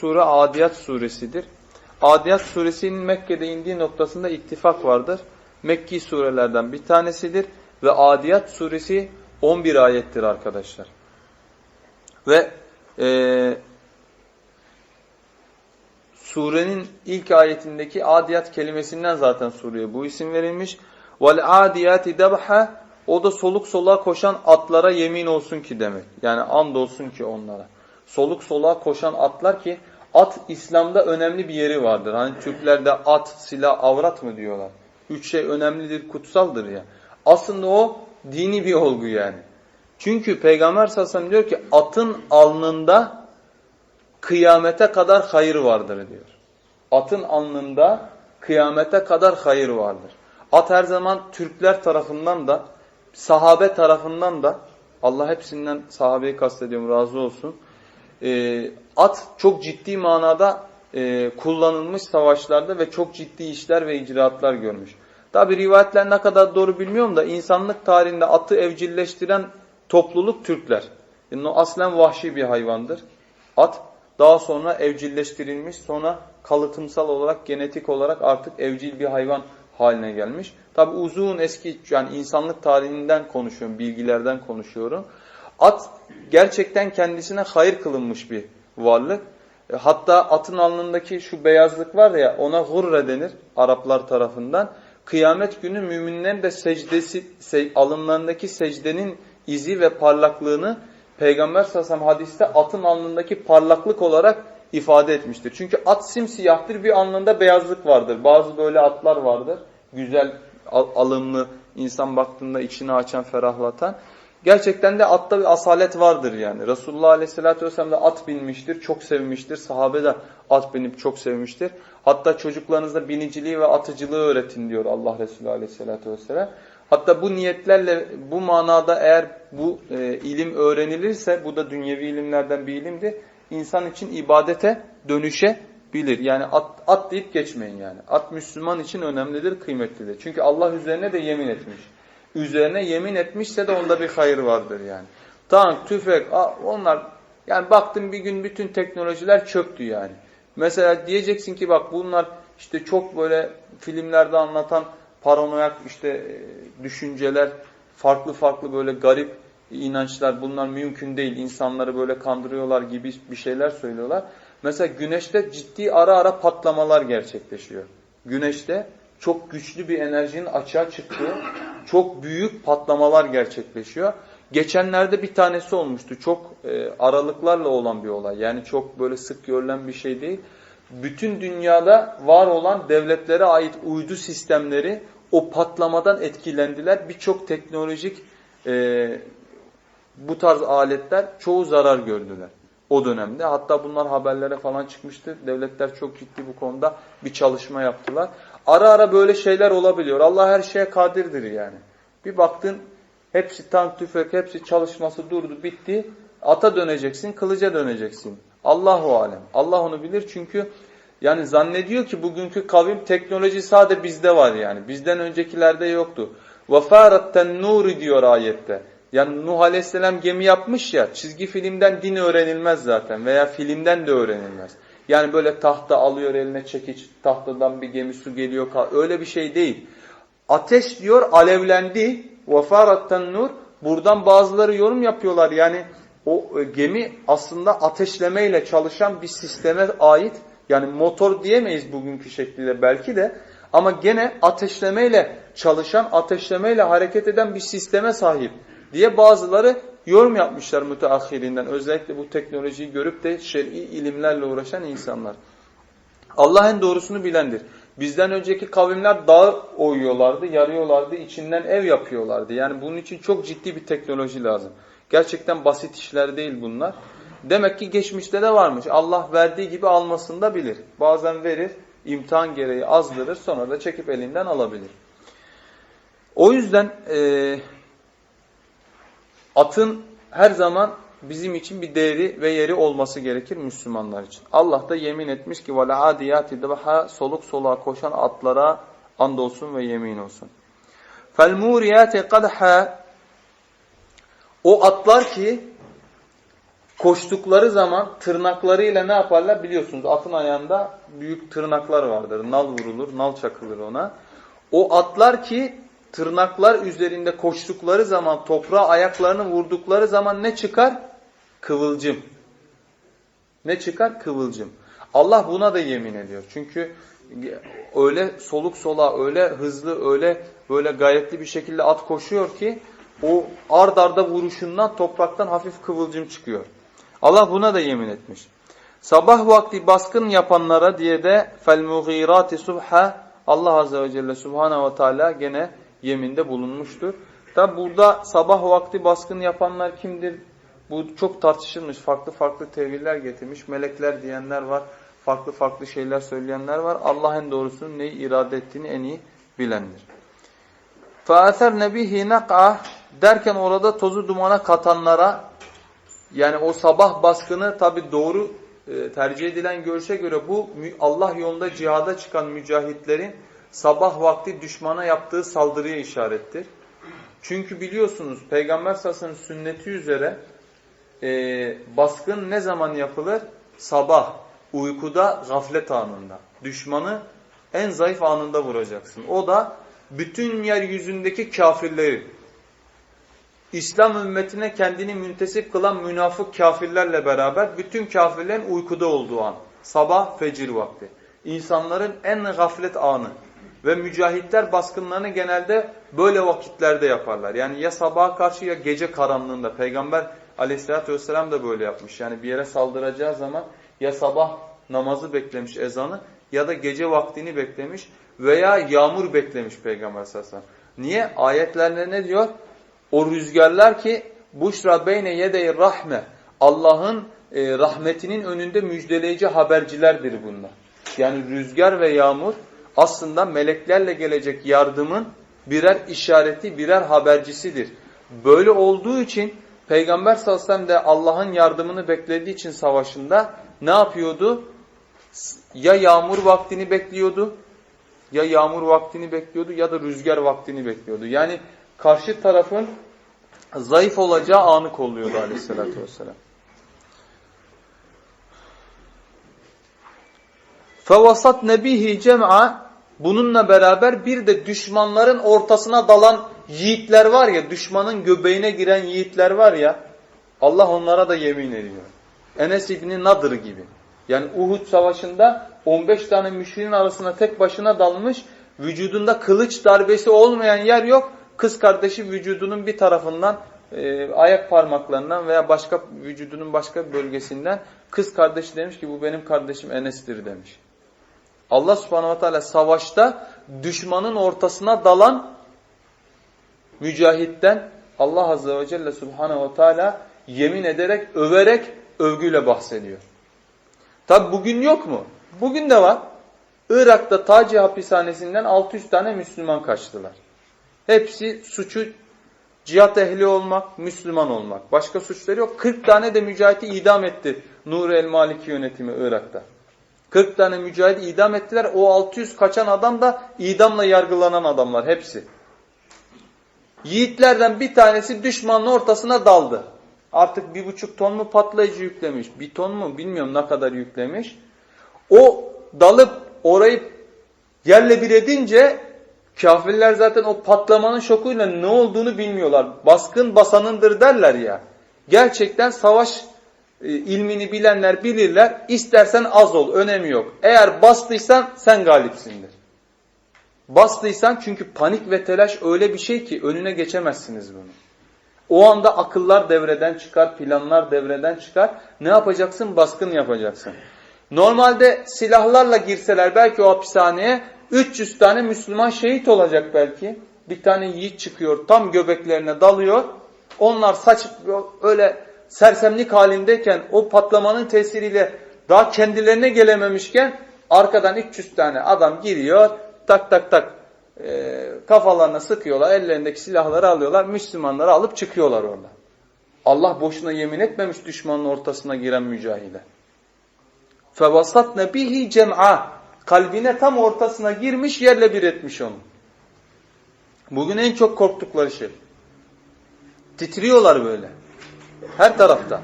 sure Adiyat suresidir. Adiyat suresinin Mekke'de indiği noktasında ittifak vardır. Mekki surelerden bir tanesidir ve Adiyat suresi 11 ayettir arkadaşlar. Ve e, surenin ilk ayetindeki Adiyat kelimesinden zaten sureye bu isim verilmiş. Vel adiyati debha o da soluk soluğa koşan atlara yemin olsun ki demek. Yani and olsun ki onlara. Soluk soluğa koşan atlar ki at İslam'da önemli bir yeri vardır. Hani Türklerde at, silah, avrat mı diyorlar. Üç şey önemlidir, kutsaldır ya. Aslında o dini bir olgu yani. Çünkü Peygamber sallallahu diyor ki atın alnında kıyamete kadar hayır vardır diyor. Atın alnında kıyamete kadar hayır vardır. At her zaman Türkler tarafından da sahabe tarafından da Allah hepsinden sahabeyi kastediyorum razı olsun. E, at çok ciddi manada e, kullanılmış savaşlarda ve çok ciddi işler ve icraatlar görmüş. Tabi rivayetler ne kadar doğru bilmiyorum da insanlık tarihinde atı evcilleştiren topluluk Türkler. Yani o aslen vahşi bir hayvandır. At daha sonra evcilleştirilmiş sonra kalıtımsal olarak genetik olarak artık evcil bir hayvan haline gelmiş. Tabi uzun eski yani insanlık tarihinden konuşuyorum, bilgilerden konuşuyorum. At gerçekten kendisine hayır kılınmış bir varlık. E, Hatta atın alnındaki şu beyazlık var ya ona gurre denir Araplar tarafından. Kıyamet günü müminlerin de secdesi, se, alınlarındaki secdenin izi ve parlaklığını Peygamber sallallahu hadiste atın alnındaki parlaklık olarak ifade etmiştir. Çünkü at simsiyahtır bir alnında beyazlık vardır. Bazı böyle atlar vardır. Güzel, alımlı, insan baktığında içini açan, ferahlatan. Gerçekten de atta bir asalet vardır yani. Resulullah aleyhissalatü vesselam da at binmiştir, çok sevmiştir. Sahabe de at binip çok sevmiştir. Hatta çocuklarınıza biniciliği ve atıcılığı öğretin diyor Allah Resulü aleyhissalatü vesselam. Hatta bu niyetlerle bu manada eğer bu e, ilim öğrenilirse, bu da dünyevi ilimlerden bir ilimdir, insan için ibadete dönüşebilir. Yani at, at deyip geçmeyin yani. At Müslüman için önemlidir, kıymetlidir. Çünkü Allah üzerine de yemin etmiş. Üzerine yemin etmişse de onda bir hayır vardır yani. Tank, tüfek, onlar yani baktım bir gün bütün teknolojiler çöktü yani. Mesela diyeceksin ki bak bunlar işte çok böyle filmlerde anlatan paranoyak işte düşünceler, farklı farklı böyle garip inançlar bunlar mümkün değil. İnsanları böyle kandırıyorlar gibi bir şeyler söylüyorlar. Mesela güneşte ciddi ara ara patlamalar gerçekleşiyor. Güneşte çok güçlü bir enerjinin açığa çıktığı çok büyük patlamalar gerçekleşiyor. Geçenlerde bir tanesi olmuştu. Çok e, aralıklarla olan bir olay. Yani çok böyle sık görülen bir şey değil. Bütün dünyada var olan devletlere ait uydu sistemleri o patlamadan etkilendiler. Birçok teknolojik e, bu tarz aletler çoğu zarar gördüler o dönemde. Hatta bunlar haberlere falan çıkmıştı. Devletler çok ciddi bu konuda bir çalışma yaptılar. Ara ara böyle şeyler olabiliyor. Allah her şeye kadirdir yani. Bir baktın hepsi tank, tüfek, hepsi çalışması durdu, bitti. Ata döneceksin, kılıca döneceksin. Allahu alem. Allah onu bilir çünkü yani zannediyor ki bugünkü kavim teknoloji sadece bizde var yani. Bizden öncekilerde yoktu. وَفَارَتَّنْ nuri diyor ayette. Yani Nuh Aleyhisselam gemi yapmış ya, çizgi filmden din öğrenilmez zaten veya filmden de öğrenilmez. Yani böyle tahta alıyor eline çekiç, tahtadan bir gemi su geliyor. Öyle bir şey değil. Ateş diyor alevlendi. Vefaratten nur. Buradan bazıları yorum yapıyorlar. Yani o e, gemi aslında ateşlemeyle çalışan bir sisteme ait. Yani motor diyemeyiz bugünkü şekliyle belki de. Ama gene ateşlemeyle çalışan, ateşlemeyle hareket eden bir sisteme sahip diye bazıları yorum yapmışlar müteahhirinden. Özellikle bu teknolojiyi görüp de şer'i ilimlerle uğraşan insanlar. Allah en doğrusunu bilendir. Bizden önceki kavimler dağ oyuyorlardı, yarıyorlardı, içinden ev yapıyorlardı. Yani bunun için çok ciddi bir teknoloji lazım. Gerçekten basit işler değil bunlar. Demek ki geçmişte de varmış. Allah verdiği gibi almasını da bilir. Bazen verir, imtihan gereği azdırır, sonra da çekip elinden alabilir. O yüzden e, atın her zaman bizim için bir değeri ve yeri olması gerekir Müslümanlar için. Allah da yemin etmiş ki وَلَا عَادِيَاتِ دَبَحَا Soluk soluğa koşan atlara andolsun ve yemin olsun. فَالْمُورِيَاتِ قَدْحَا O atlar ki koştukları zaman tırnaklarıyla ne yaparlar biliyorsunuz atın ayağında büyük tırnaklar vardır. Nal vurulur, nal çakılır ona. O atlar ki tırnaklar üzerinde koştukları zaman toprağa ayaklarını vurdukları zaman ne çıkar? Kıvılcım. Ne çıkar? Kıvılcım. Allah buna da yemin ediyor. Çünkü öyle soluk sola, öyle hızlı, öyle böyle gayretli bir şekilde at koşuyor ki o ard arda vuruşundan topraktan hafif kıvılcım çıkıyor. Allah buna da yemin etmiş. Sabah vakti baskın yapanlara diye de fel mughirati subha Allah azze ve celle subhanahu ve teala gene yeminde bulunmuştur. Tabi burada sabah vakti baskın yapanlar kimdir? Bu çok tartışılmış. Farklı farklı teviller getirmiş. Melekler diyenler var. Farklı farklı şeyler söyleyenler var. Allah en doğrusunu neyi irade ettiğini en iyi bilendir. فَاَثَرْ نَبِهِ نَقْعَ Derken orada tozu dumana katanlara yani o sabah baskını tabi doğru e, tercih edilen görüşe göre bu Allah yolunda cihada çıkan mücahitlerin sabah vakti düşmana yaptığı saldırıya işarettir. Çünkü biliyorsunuz Peygamber sasının sünneti üzere e, baskın ne zaman yapılır? Sabah, uykuda, gaflet anında. Düşmanı en zayıf anında vuracaksın. O da bütün yeryüzündeki kafirleri, İslam ümmetine kendini müntesip kılan münafık kafirlerle beraber bütün kafirlerin uykuda olduğu an. Sabah, fecir vakti. İnsanların en gaflet anı. Ve mücahitler baskınlarını genelde böyle vakitlerde yaparlar. Yani ya sabaha karşı ya gece karanlığında. Peygamber aleyhissalatü vesselam da böyle yapmış. Yani bir yere saldıracağı zaman ya sabah namazı beklemiş ezanı ya da gece vaktini beklemiş veya yağmur beklemiş Peygamber sallallahu aleyhi. Niye? Ayetlerde ne diyor? O rüzgarlar ki buşra beyne yedey rahme Allah'ın e, rahmetinin önünde müjdeleyici habercilerdir bunlar. Yani rüzgar ve yağmur aslında meleklerle gelecek yardımın birer işareti, birer habercisidir. Böyle olduğu için Peygamber sallallahu aleyhi ve sellem de Allah'ın yardımını beklediği için savaşında ne yapıyordu? Ya yağmur vaktini bekliyordu, ya yağmur vaktini bekliyordu ya da rüzgar vaktini bekliyordu. Yani karşı tarafın zayıf olacağı anı kolluyordu aleyhissalatü vesselam. Fevasat nebihi cem'a bununla beraber bir de düşmanların ortasına dalan yiğitler var ya, düşmanın göbeğine giren yiğitler var ya, Allah onlara da yemin ediyor. Enes İbni Nadır gibi. Yani Uhud savaşında 15 tane müşriğin arasına tek başına dalmış, vücudunda kılıç darbesi olmayan yer yok. Kız kardeşi vücudunun bir tarafından, e, ayak parmaklarından veya başka vücudunun başka bölgesinden kız kardeşi demiş ki bu benim kardeşim Enes'tir demiş. Allah subhanahu wa ta'ala savaşta düşmanın ortasına dalan mücahitten Allah azze ve celle subhanahu wa ta'ala yemin ederek, överek, övgüyle bahsediyor. Tabi bugün yok mu? Bugün de var. Irak'ta Taci hapishanesinden 600 tane Müslüman kaçtılar. Hepsi suçu cihat ehli olmak, Müslüman olmak. Başka suçları yok. 40 tane de mücahiti idam etti Nur el-Maliki yönetimi Irak'ta. 40 tane mücahit idam ettiler. O 600 kaçan adam da idamla yargılanan adamlar hepsi. Yiğitlerden bir tanesi düşmanın ortasına daldı. Artık bir buçuk ton mu patlayıcı yüklemiş, bir ton mu bilmiyorum ne kadar yüklemiş. O dalıp orayı yerle bir edince kafirler zaten o patlamanın şokuyla ne olduğunu bilmiyorlar. Baskın basanındır derler ya. Gerçekten savaş ilmini bilenler bilirler. İstersen az ol, önemi yok. Eğer bastıysan sen galipsindir. Bastıysan çünkü panik ve telaş öyle bir şey ki önüne geçemezsiniz bunu. O anda akıllar devreden çıkar, planlar devreden çıkar. Ne yapacaksın? Baskın yapacaksın. Normalde silahlarla girseler belki o hapishaneye 300 tane Müslüman şehit olacak belki. Bir tane yiğit çıkıyor tam göbeklerine dalıyor. Onlar saç öyle sersemlik halindeyken o patlamanın tesiriyle daha kendilerine gelememişken arkadan 300 tane adam giriyor tak tak tak e, kafalarına sıkıyorlar ellerindeki silahları alıyorlar Müslümanları alıp çıkıyorlar orada. Allah boşuna yemin etmemiş düşmanın ortasına giren mücahide. فَوَسَطْنَ bihi cem'a Kalbine tam ortasına girmiş yerle bir etmiş onu. Bugün en çok korktukları şey. Titriyorlar böyle. Her tarafta.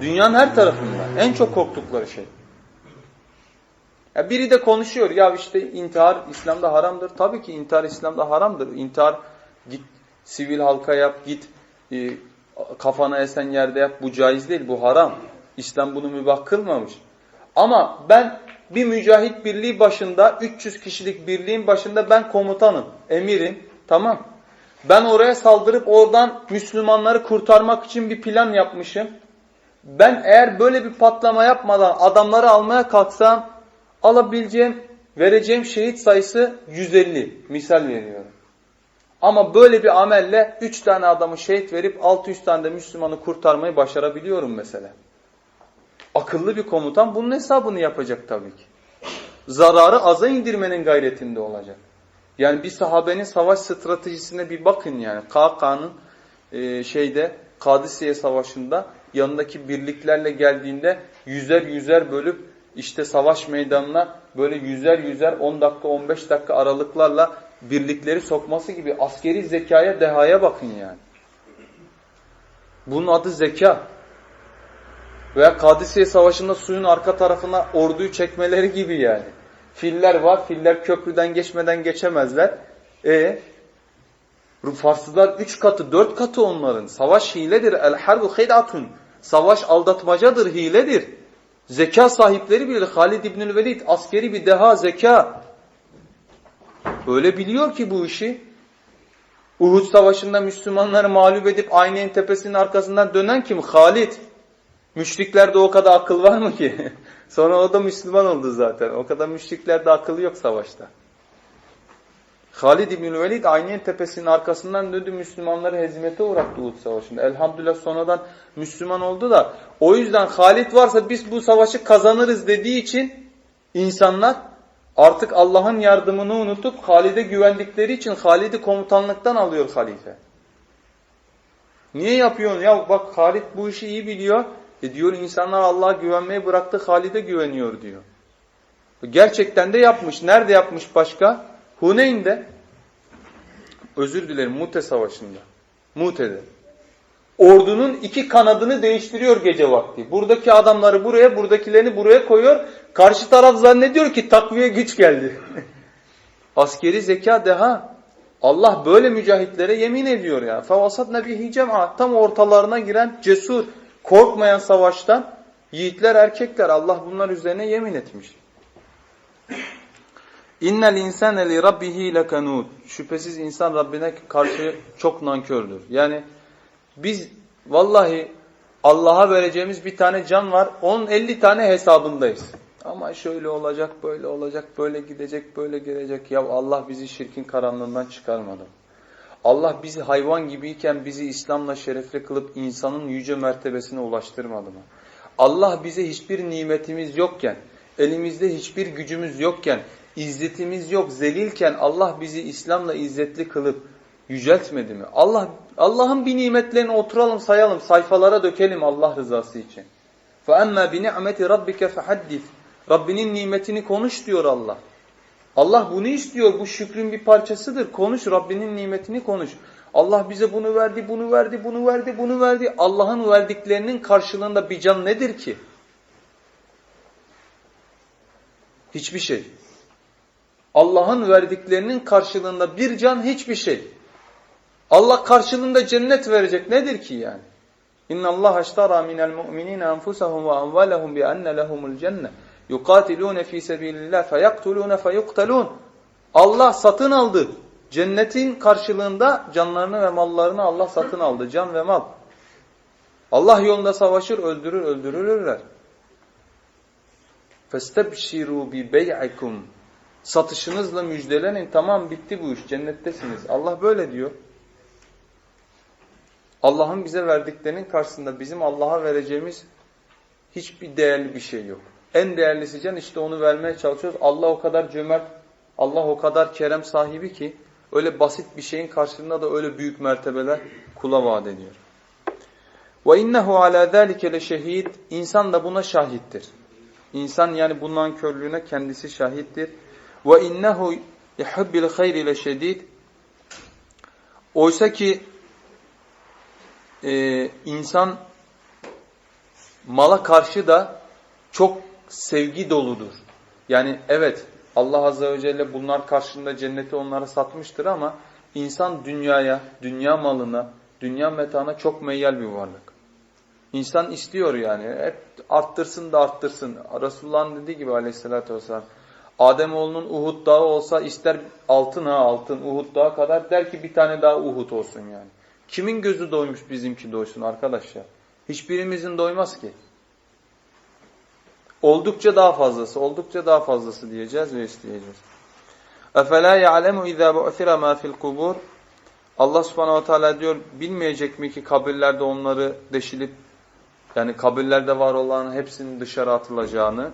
Dünyanın her tarafında. En çok korktukları şey. Ya biri de konuşuyor ya işte intihar İslam'da haramdır. Tabii ki intihar İslam'da haramdır. İntihar git sivil halka yap, git e, kafana esen yerde yap. Bu caiz değil, bu haram. İslam bunu mübah kılmamış. Ama ben bir mücahit birliği başında, 300 kişilik birliğin başında ben komutanım, emirim. Tamam. Ben oraya saldırıp oradan Müslümanları kurtarmak için bir plan yapmışım. Ben eğer böyle bir patlama yapmadan adamları almaya kalksam alabileceğim, vereceğim şehit sayısı 150. Misal veriyorum. Ama böyle bir amelle 3 tane adamı şehit verip 600 tane de Müslümanı kurtarmayı başarabiliyorum mesela. Akıllı bir komutan bunun hesabını yapacak tabii ki. Zararı aza indirmenin gayretinde olacak. Yani bir sahabenin savaş stratejisine bir bakın yani. KK'nın e, şeyde Kadisiye Savaşı'nda yanındaki birliklerle geldiğinde yüzer yüzer bölüp işte savaş meydanına böyle yüzer yüzer 10 dakika 15 dakika aralıklarla birlikleri sokması gibi askeri zekaya dehaya bakın yani. Bunun adı zeka. Veya Kadisiye Savaşı'nda suyun arka tarafına orduyu çekmeleri gibi yani. Filler var. Filler köprüden geçmeden geçemezler. E Farslılar üç katı, dört katı onların. Savaş hiledir. El harbu hidatun. Savaş aldatmacadır, hiledir. Zeka sahipleri bilir. Halid İbnül Velid askeri bir deha zeka. Öyle biliyor ki bu işi. Uhud Savaşı'nda Müslümanları mağlup edip Aynen tepesinin arkasından dönen kim? Halid. Müşriklerde o kadar akıl var mı ki? Sonra o da Müslüman oldu zaten. O kadar müşriklerde akıl yok savaşta. Halid İbnül Velid Aynen tepesinin arkasından döndü Müslümanları hezimete uğrattı Uhud Savaşı'nda. Elhamdülillah sonradan Müslüman oldu da o yüzden Halid varsa biz bu savaşı kazanırız dediği için insanlar artık Allah'ın yardımını unutup Halid'e güvendikleri için Halid'i komutanlıktan alıyor halife. Niye yapıyorsun? Ya bak Halid bu işi iyi biliyor. E diyor insanlar Allah'a güvenmeye bıraktı Halid'e güveniyor diyor. Gerçekten de yapmış. Nerede yapmış başka? Huneyn'de. Özür dilerim Mute Savaşı'nda. Mute'de. Ordunun iki kanadını değiştiriyor gece vakti. Buradaki adamları buraya, buradakilerini buraya koyuyor. Karşı taraf zannediyor ki takviye güç geldi. Askeri zeka deha. Allah böyle mücahitlere yemin ediyor ya. فَوَسَطْنَ بِهِ جَمْعَ Tam ortalarına giren cesur, korkmayan savaştan yiğitler, erkekler. Allah bunlar üzerine yemin etmiş. İnnel insane li rabbihi lekanud. Şüphesiz insan Rabbine karşı çok nankördür. Yani biz vallahi Allah'a vereceğimiz bir tane can var. Onun 50 tane hesabındayız. Ama şöyle olacak, böyle olacak, böyle gidecek, böyle gelecek. Ya Allah bizi şirkin karanlığından çıkarmadı. Allah bizi hayvan gibiyken bizi İslam'la şerefli kılıp insanın yüce mertebesine ulaştırmadı mı? Allah bize hiçbir nimetimiz yokken, elimizde hiçbir gücümüz yokken, izzetimiz yok, zelilken Allah bizi İslam'la izzetli kılıp yüceltmedi mi? Allah Allah'ın bir nimetlerini oturalım, sayalım, sayfalara dökelim Allah rızası için. فَاَمَّا بِنِعْمَةِ رَبِّكَ فَحَدِّث Rabbinin nimetini konuş diyor Allah. Allah bunu istiyor. Bu şükrün bir parçasıdır. Konuş Rabbinin nimetini konuş. Allah bize bunu verdi, bunu verdi, bunu verdi, bunu verdi. Allah'ın verdiklerinin karşılığında bir can nedir ki? Hiçbir şey. Allah'ın verdiklerinin karşılığında bir can hiçbir şey. Allah karşılığında cennet verecek nedir ki yani? İnna Allah aştara minel mu'minin enfusahum ve amvalahum bi enne lehumul cennet Yukatilune fi sabilillah feyaktulune feyuktalun. Allah satın aldı. Cennetin karşılığında canlarını ve mallarını Allah satın aldı. Can ve mal. Allah yolunda savaşır, öldürür, öldürülürler. فَاسْتَبْشِرُوا بِبَيْعِكُمْ Satışınızla müjdelenin. Tamam bitti bu iş. Cennettesiniz. Allah böyle diyor. Allah'ın bize verdiklerinin karşısında bizim Allah'a vereceğimiz hiçbir değerli bir şey yok. En değerlisi can işte onu vermeye çalışıyoruz. Allah o kadar cömert, Allah o kadar kerem sahibi ki öyle basit bir şeyin karşılığında da öyle büyük mertebeler kula vaat ediyor. Ve innehu ala zalike leşehid. İnsan da buna şahittir. İnsan yani bundan körlüğüne kendisi şahittir. Ve innehu yuhibbil hayri leşedid. Oysa ki e, insan mala karşı da çok sevgi doludur. Yani evet Allah Azze ve Celle bunlar karşılığında cenneti onlara satmıştır ama insan dünyaya, dünya malına, dünya metana çok meyyal bir varlık. İnsan istiyor yani. Hep arttırsın da arttırsın. Resulullah'ın dediği gibi aleyhissalatü vesselam. Ademoğlunun Uhud dağı olsa ister altın ha altın Uhud dağı kadar der ki bir tane daha Uhud olsun yani. Kimin gözü doymuş bizimki doysun arkadaşlar? Hiçbirimizin doymaz ki. Oldukça daha fazlası, oldukça daha fazlası diyeceğiz ve isteyeceğiz. اَفَلَا يَعْلَمُ اِذَا بُعْثِرَ مَا فِي الْقُبُورِ Allah subhanahu teala diyor bilmeyecek mi ki kabirlerde onları deşilip yani kabirlerde var olan hepsinin dışarı atılacağını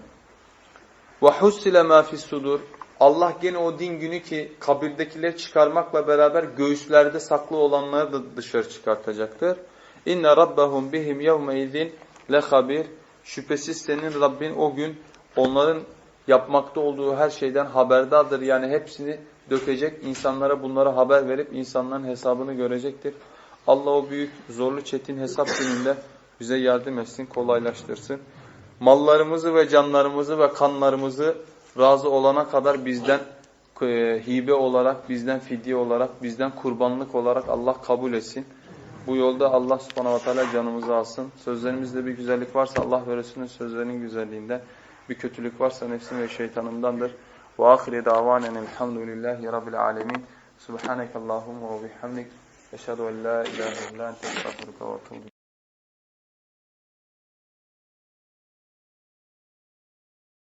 وَحُسِّلَ مَا فِي السُّدُورِ Allah gene o din günü ki kabirdekileri çıkarmakla beraber göğüslerde saklı olanları da dışarı çıkartacaktır. İnne rabbahum bihim yevme izin lehabir. Şüphesiz senin Rabbin o gün onların yapmakta olduğu her şeyden haberdardır. Yani hepsini dökecek, insanlara bunları haber verip insanların hesabını görecektir. Allah o büyük, zorlu, çetin hesap gününde bize yardım etsin, kolaylaştırsın. Mallarımızı ve canlarımızı ve kanlarımızı razı olana kadar bizden e, hibe olarak, bizden fidye olarak, bizden kurbanlık olarak Allah kabul etsin. Bu yolda Allah subhanahu wa ta'ala canımızı alsın. Sözlerimizde bir güzellik varsa Allah ve Resulünün sözlerinin güzelliğinden, bir kötülük varsa nefsim ve şeytanımdandır. Ve ahire davanen elhamdülillahi rabbil alemin. Subhaneke Allahumma ve bihamdik. Eşhedü en la ilahe illa ente estağfiruke ve etûbü